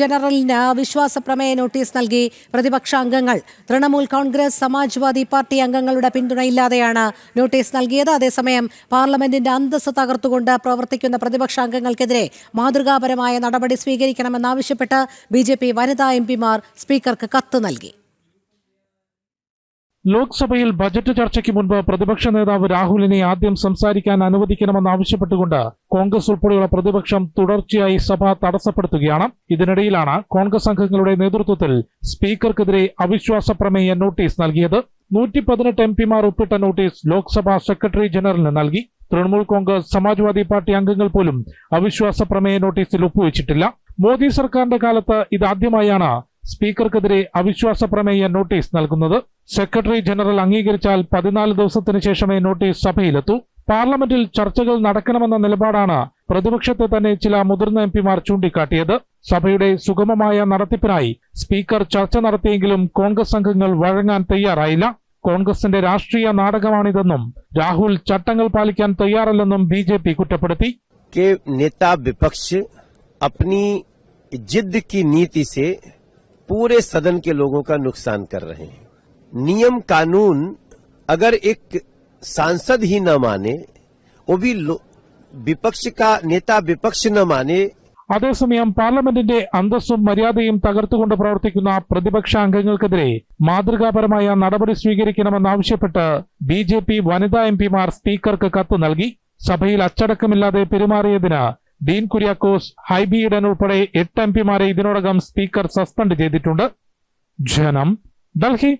ജനറലിന് അവിശ്വാസ പ്രമേയ നോട്ടീസ് നൽകി പ്രതിപക്ഷ അംഗങ്ങൾ തൃണമൂൽ കോൺഗ്രസ് സമാജ്വാദി പാർട്ടി അംഗങ്ങളുടെ പിന്തുണയില്ലാതെയാണ് നോട്ടീസ് നൽകിയത്. അതേസമയം പാർലമെന്റിന്റെ അന്തസ്സ് തകർത്തുകൊണ്ട് പ്രവർത്തിക്കുന്ന പ്രതിപക്ഷ അംഗങ്ങൾക്കെതിരെ മാതൃകാപരമായ നടപടി സ്വീകരിക്കണമെന്നാവശ്യപ്പെട്ട് ബി ജെ പി വനിതാ എം പിമാർ സ്പീക്കർക്ക് കത്ത് നൽകി. ലോക്സഭയിൽ ബജറ്റ് ചർച്ചയ്ക്ക് മുൻപ് പ്രതിപക്ഷ നേതാവ് രാഹുലിനെ ആദ്യം സംസാരിക്കാൻ അനുവദിക്കണമെന്നാവശ്യപ്പെട്ടുകൊണ്ട് കോൺഗ്രസ് ഉൾപ്പെടെയുള്ള പ്രതിപക്ഷം തുടർച്ചയായി സഭ തടസ്സപ്പെടുത്തുകയാണ്. ഇതിനിടയിലാണ് കോൺഗ്രസ് അംഗങ്ങളുടെ നേതൃത്വത്തിൽ സ്പീക്കർക്കെതിരെ അവിശ്വാസ പ്രമേയ നോട്ടീസ് നൽകിയത്. നൂറ്റി പതിനെട്ട് എം പിമാർ ഒപ്പിട്ട നോട്ടീസ് ലോക്സഭാ സെക്രട്ടറി ജനറലിന് നൽകി. തൃണമൂൽ കോൺഗ്രസ് സമാജ്വാദി പാർട്ടി അംഗങ്ങൾ പോലും അവിശ്വാസ പ്രമേയ നോട്ടീസിൽ ഒപ്പുവെച്ചിട്ടില്ല. മോദി സർക്കാരിന്റെ കാലത്ത് ഇതാദ്യമായാണ് സ്പീക്കർക്കെതിരെ അവിശ്വാസ പ്രമേയ നോട്ടീസ് നൽകുന്നത് സെക്രട്ടറി ജനറൽ അംഗീകരിച്ചാൽ പതിനാല് ദിവസത്തിന് ശേഷമേ നോട്ടീസ് സഭയിലെത്തൂ പാർലമെന്റിൽ ചർച്ചകൾ നടക്കണമെന്ന നിലപാടാണ് പ്രതിപക്ഷത്തെ തന്നെ ചില മുതിർന്ന എം പിമാർ ചൂണ്ടിക്കാട്ടിയത് സഭയുടെ സുഗമമായ നടത്തിപ്പിനായി സ്പീക്കർ ചർച്ച നടത്തിയെങ്കിലും കോൺഗ്രസ് അംഗങ്ങൾ വഴങ്ങാൻ തയ്യാറായില്ല കോൺഗ്രസിന്റെ രാഷ്ട്രീയ നാടകമാണിതെന്നും രാഹുൽ ചട്ടങ്ങൾ പാലിക്കാൻ തയ്യാറല്ലെന്നും ബി കുറ്റപ്പെടുത്തി के नेता विपक्ष अपनी जिद की नीति से पूरे सदन के लोगों का नुकसान कर रहे हैं नियम कानून अगर एक सांसद ही न माने वो भी लो- विपक्ष का नेता विपक्ष न माने അതേസമയം പാർലമെന്റിന്റെ അന്തസ്സും മര്യാദയും തകർത്തുകൊണ്ട് പ്രവർത്തിക്കുന്ന പ്രതിപക്ഷ അംഗങ്ങൾക്കെതിരെ മാതൃകാപരമായ നടപടി സ്വീകരിക്കണമെന്നാവശ്യപ്പെട്ട് ബി ജെ പി വനിതാ എം പിമാർ സ്പീക്കർക്ക് കത്ത് നൽകി സഭയിൽ അച്ചടക്കമില്ലാതെ പെരുമാറിയതിന് ഡീൻ കുര്യാക്കോസ് ഹൈബി ഈഡൻ ഉൾപ്പെടെ എട്ട് എം പിമാരെ ഇതിനോടകം സ്പീക്കർ സസ്പെൻഡ് ചെയ്തിട്ടുണ്ട്. ജനം ഡൽഹി.